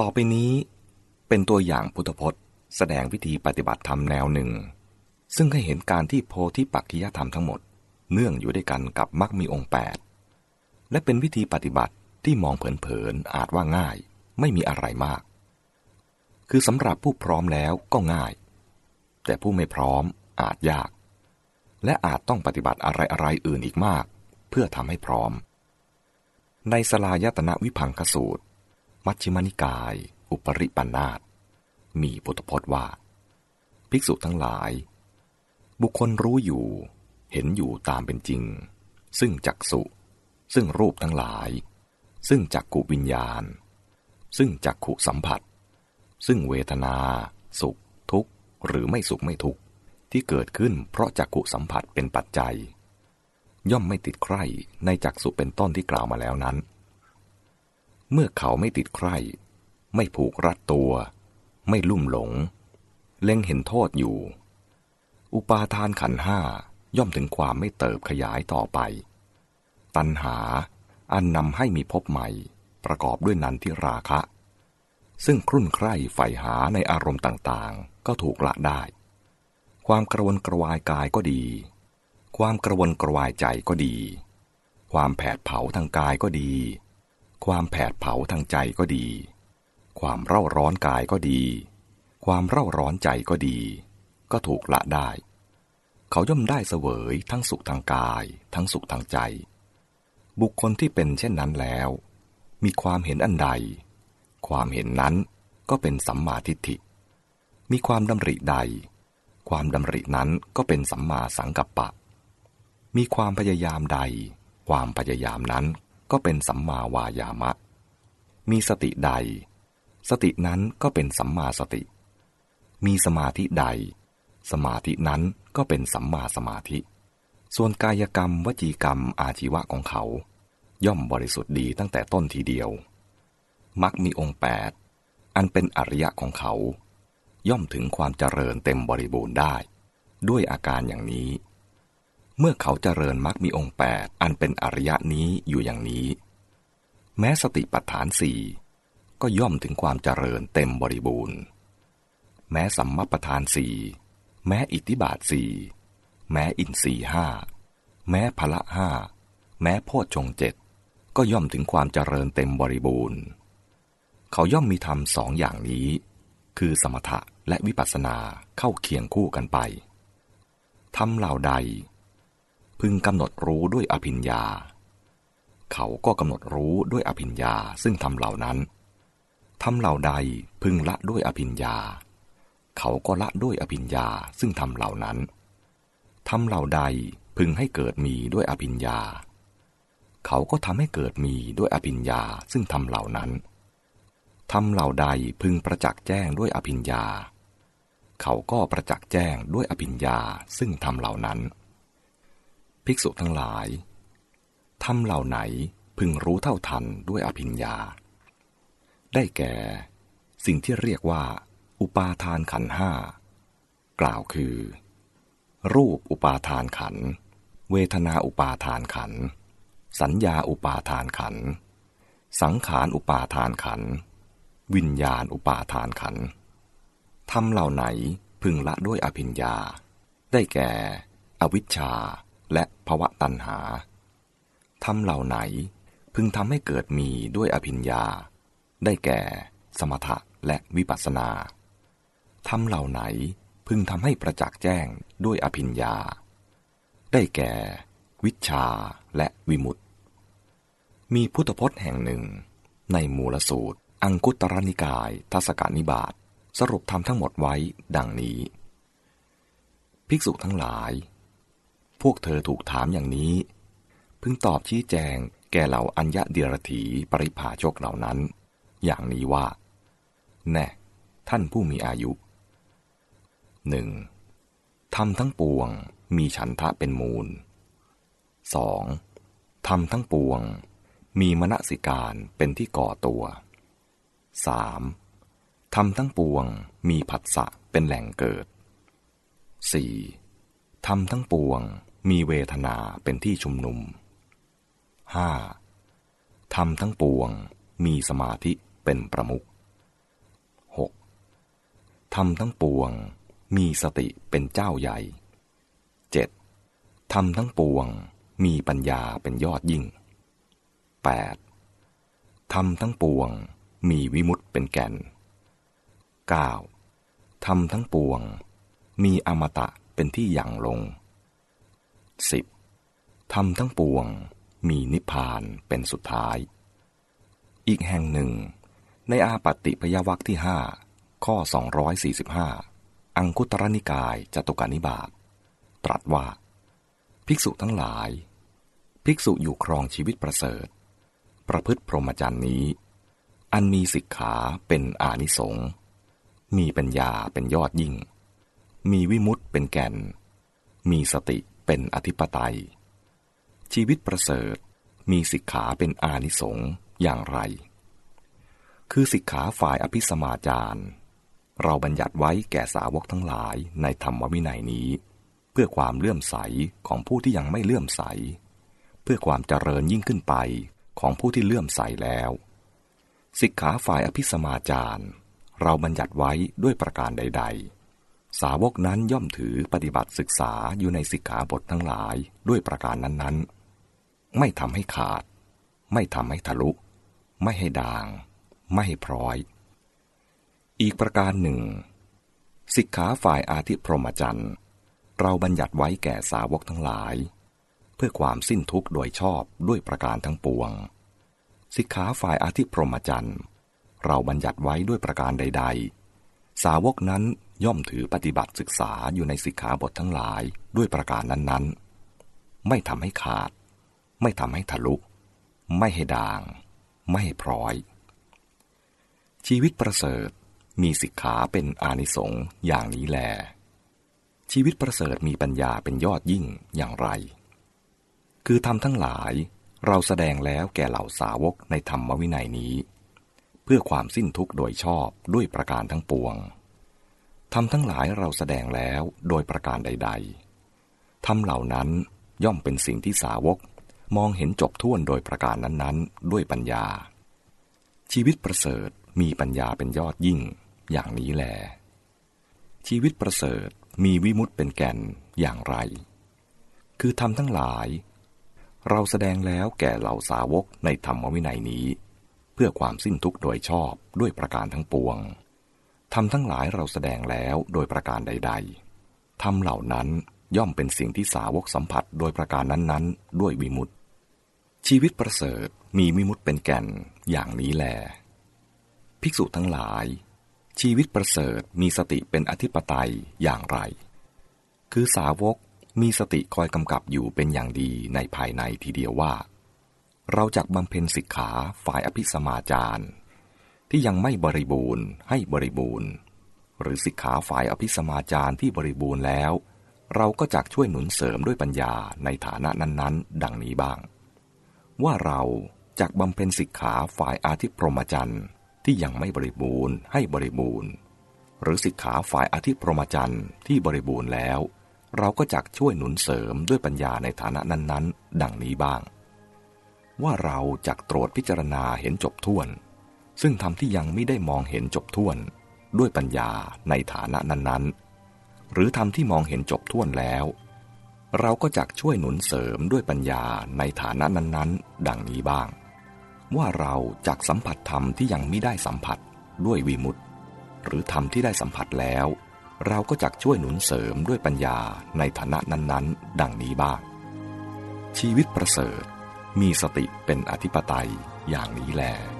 ต่อไปนี้เป็นตัวอย่างพุทธพจน์ แสดงวิธีปฏิบัติธรรมแนวหนึ่ง ซึ่งให้เห็นการที่โพธิปักขิยธรรมทั้งหมด เนื่องอยู่ด้วยกันกับมรรคมีองค์แปดและเป็นวิธีปฏิบัติที่มองเผินๆอาจว่าง่าย ไม่มีอะไรมาก คือสำหรับผู้พร้อมแล้วก็ง่าย แต่ผู้ไม่พร้อมอาจยาก และอาจต้องปฏิบัติอะไรๆอื่นอีกมาก เพื่อทำให้พร้อม ในสลายตนะวิพังคสูตร มัชฌิมานิกาย อุปริปันธาตมีพุทธพจน์ว่า ภิกษุทั้งหลาย บุคคลรู้อยู่เห็นอยู่ตามเป็นจริง ซึ่งจักสุซึ่งรูปทั้งหลาย ซึ่งจักขุวิญญาณ ซึ่งจักขุสัมผัส ซึ่งเวทนา สุข ทุกข์ หรือไม่สุขไม่ทุกข์ ที่เกิดขึ้นเพราะจักขุสัมผัสเป็นปัจจัย ย่อมไม่ติดใคร่ในจักสุเป็นต้นที่กล่าวมาแล้วนั้น เมื่อเขาไม่ติดใคร่ไม่ผูกรัดตัว ไม่ลุ่มหลง เล็งเห็นโทษอยู่ อุปาทานขันห้าย่อมถึงความไม่เติบขยายต่อไป ตัณหาอันนำให้มีพบใหม่ ประกอบด้วยนันทิราคะ ซึ่งครุ่นใคร่ใฝ่หาในอารมณ์ต่างๆ ก็ถูกละได้ ความกระวนกระวายกายก็ดี ความกระวนกระวายใจก็ดี ความแผดเผาทางกายก็ดี ความแผดเผาทางใจก็ดี ความเร่าร้อนกายก็ดี ความเร่าร้อนใจก็ดี ก็ถูกละได้ เขาย่อมได้เสวยทั้งสุขทางกาย ทั้งสุขทางใจ บุคคลที่เป็นเช่นนั้นแล้ว มีความเห็นอันใด ความเห็นนั้นก็เป็นสัมมาทิฏฐิ มีความดำริใด ความดำรินั้นก็เป็นสัมมาสังกัปปะ มีความพยายามใด ความพยายามนั้น ก็เป็นสัมมาวายามะ มีสติใด สตินั้นก็เป็นสัมมาสติ มีสมาธิใด สมาธินั้นก็เป็นสัมมาสมาธิ ส่วนกายกรรม วจีกรรม อาชีวะของเขา ย่อมบริสุทธิ์ดีตั้งแต่ต้นทีเดียว มักมีองค์แปดอันเป็นอริยะของเขา ย่อมถึงความเจริญเต็มบริบูรณ์ได้ ด้วยอาการอย่างนี้ เมื่อเขาเจริญมักมีองค์แปดอันเป็นอริยะนี้อยู่อย่างนี้ แม้สติปัฏฐานสี่ก็ย่อมถึงความเจริญเต็มบริบูรณ์ แม้สัมมาประธานสี่แม้อิทธิบาทสี่แม้อินทรีห้าแม้พละห้าแม้โพชฌงเจ็ดก็ย่อมถึงความเจริญเต็มบริบูรณ์ เขาย่อมมีธรรมสองอย่างนี้ คือสมถะและวิปัสสนาเข้าเคียงคู่กันไปทำเหล่าใด พึงกำหนดรู้ด้วยอภิญญา เขาก็กำหนดรู้ด้วยอภิญญาซึ่งทำเหล่านั้นทำเหล่าใดพึงละด้วยอภิญญา เขาก็ละด้วยอภิญญาซึ่งทำเหล่านั้นทำเหล่าใดพึงให้เกิดมีด้วยอภิญญา เขาก็ทำให้เกิดมีด้วยอภิญญาซึ่งทำเหล่านั้นทำเหล่าใดพึงประจักษ์แจ้งด้วยอภิญญา เขาก็ประจักษ์แจ้งด้วยอภิญญาซึ่งทำเหล่านั้น ภิกษุทั้งหลายทำเหล่าไหนพึงรู้เท่าทันด้วยอภิญญา ได้แก่ สิ่งที่เรียกว่า อุปาทานขันห้ากล่าวคือ รูปอุปาทานขัน เวทนาอุปาทานขัน สัญญาอุปาทานขัน สังขารอุปาทานขัน วิญญาณอุปาทานขันทำเหล่าไหนพึงละด้วยอภิญญา ได้แก่ อวิชชา และภวะตัณหาทำเหล่าไหนพึงทำให้เกิดมีด้วยอภิญญา ได้แก่ สมถะและวิปัสสนาทำเหล่าไหนพึงทำให้ประจักษ์แจ้งด้วยอภิญญา ได้แก่ วิชาและวิมุตติ มีพุทธพจน์แห่งหนึ่ง ในมูลสูตร อังคุตรนิกายทัศกานิบาตสรุปทำทั้งหมดไว้ดังนี้ ภิกษุทั้งหลาย พวกเธอถูกถามอย่างนี้ พึงตอบชี้แจงแก่เหล่าอัญญะเดียรถีปริภาชกเหล่านั้น อย่างนี้ว่า แน่ ท่านผู้มีอายุหนึ่งทำทั้งปวงมีฉันทะเป็นมูล 2. ทำทั้งปวง มีมณสิการเป็นที่ก่อตัว 3. ทำทั้งปวงมีผัสสะเป็นแหล่งเกิด 4. ทำทั้งปวง มีเวทนาเป็นที่ชุมนุม 5. ทำทั้งปวงมีสมาธิเป็นประมุขทำทั้งปวงมีสติเป็นเจ้าใหญ่ 7. ทำทั้งปวงมีปัญญาเป็นยอดยิ่ง 8. ทำทั้งปวงมีวิมุตเป็นแก่น 9. ทำทั้งปวงมีอมตะเป็นที่ยั่งลง 10. ทำทั้งปวงมีนิพพานเป็นสุดท้าย อีกแห่งหนึ่ง ในอาปัตติพยวักที่ห้าข้อ 245 อังคุตรนิกายจตุกานิบาตตรัสว่า ภิกษุทั้งหลาย ภิกษุอยู่ครองชีวิตประเสริฐ ประพฤติพรหมจรรย์นี้ อันมีสิกขาเป็นอานิสงส์มีปัญญาเป็นยอดยิ่ง มีวิมุตต์เป็นแก่น มีสติ เป็นอธิปไตย ชีวิตประเสริฐมีสิกขาเป็นอานิสงส์อย่างไร คือสิกขาฝ่ายอภิสมาจารเราบัญญัติไว้แก่สาวกทั้งหลายในธรรมวินัยนี้ เพื่อความเลื่อมใสของผู้ที่ยังไม่เลื่อมใส เพื่อความเจริญยิ่งขึ้นไปของผู้ที่เลื่อมใสแล้ว สิกขาฝ่ายอภิสมาจารเราบัญญัติไว้ด้วยประการใด ๆ สาวกนั้นย่อมถือปฏิบัติศึกษาอยู่ในสิกขาบททั้งหลายด้วยประการนั้นๆ ไม่ทำให้ขาด ไม่ทำให้ทะลุ ไม่ให้ด่าง ไม่ให้พร้อย อีกประการหนึ่ง สิกขาฝ่ายอาธิพรหมจรรย์เราบัญญัติไว้แก่สาวกทั้งหลาย เพื่อความสิ้นทุกข์โดยชอบด้วยประการทั้งปวง สิกขาฝ่ายอาธิพรหมจรรย์เราบัญญัติไว้ด้วยประการใด ๆ สาวกนั้น ย่อมถือปฏิบัติศึกษาอยู่ในสิกขาบททั้งหลายด้วยประการนั้นๆ ไม่ทำให้ขาด ไม่ทำให้ทะลุ ไม่ให้ด่าง ไม่ให้พร้อย ชีวิตประเสริฐมีสิกขาเป็นอานิสงส์อย่างนี้แล ชีวิตประเสริฐมีปัญญาเป็นยอดยิ่งอย่างไร คือทำทั้งหลายเราแสดงแล้วแก่เหล่าสาวกในธรรมวินัยนี้ เพื่อความสิ้นทุกข์โดยชอบด้วยประการทั้งปวง ทำทั้งหลายเราแสดงแล้วโดยประการใด ๆ ทำเหล่านั้นย่อมเป็นสิ่งที่สาวกมองเห็นจบท่วนโดยประการนั้นๆ ด้วยปัญญา ชีวิตประเสริฐมีปัญญาเป็นยอดยิ่ง อย่างนี้แล ชีวิตประเสริฐมีวิมุตเป็นแก่นอย่างไร คือทำทั้งหลาย เราแสดงแล้วแก่เหล่าสาวกในธรรมวินัยนี้ เพื่อความสิ้นทุกข์โดยชอบด้วยประการทั้งปวง ทำทั้งหลายเราแสดงแล้วโดยประการใด ๆ ทำเหล่านั้นย่อมเป็นสิ่งที่สาวกสัมผัสโดยประการนั้นๆ ด้วยวิมุตชีวิตประเสริฐมีวิมุตเป็นแก่นอย่างนี้แล ภิกษุทั้งหลาย ชีวิตประเสริฐมีสติเป็นอธิปไตยอย่างไร คือสาวกมีสติคอยกำกับอยู่เป็นอย่างดีในภายในทีเดียวว่า เราจะบำเพ็ญสิกขาฝ่ายอภิสมาจาร ที่ยังไม่บริบูรณ์ให้บริบูรณ์ หรือสิกขาฝ่ายอภิสมาจารที่บริบูรณ์แล้ว เราก็จะช่วยหนุนเสริมด้วยปัญญาในฐานะนั้นๆ ดังนี้บ้าง ว่าเราจะบำเพ็ญสิกขาฝ่ายอาทิพรหมจรรย์ที่ยังไม่บริบูรณ์ให้บริบูรณ์ หรือสิกขาฝ่ายอาธิพรหมจรรย์ที่บริบูรณ์แล้ว เราก็จักช่วยหนุนเสริมด้วยปัญญาในฐานะนั้นๆ ดังนี้บ้าง ว่าเราจักตรวจพิจารณาเห็นจบท้วน ซึ่งทำที่ยังไม่ได้มองเห็นจบท้วนด้วยปัญญาในฐานะนั้นๆ หรือทำที่มองเห็นจบท้วนแล้ว เราก็จักช่วยหนุนเสริมด้วยปัญญาในฐานะนั้นๆ ดังนี้บ้าง ว่าเราจากสัมผัสธรรมที่ยังไม่ได้สัมผัสด้วยวีมุตหรือธรรมที่ได้สัมผัสแล้ว เราก็จักช่วยหนุนเสริมด้วยปัญญาในฐานะนั้นๆ ดังนี้บ้าง ชีวิตประเสริฐมีสติเป็นอธิปไตยอย่างนี้แหละ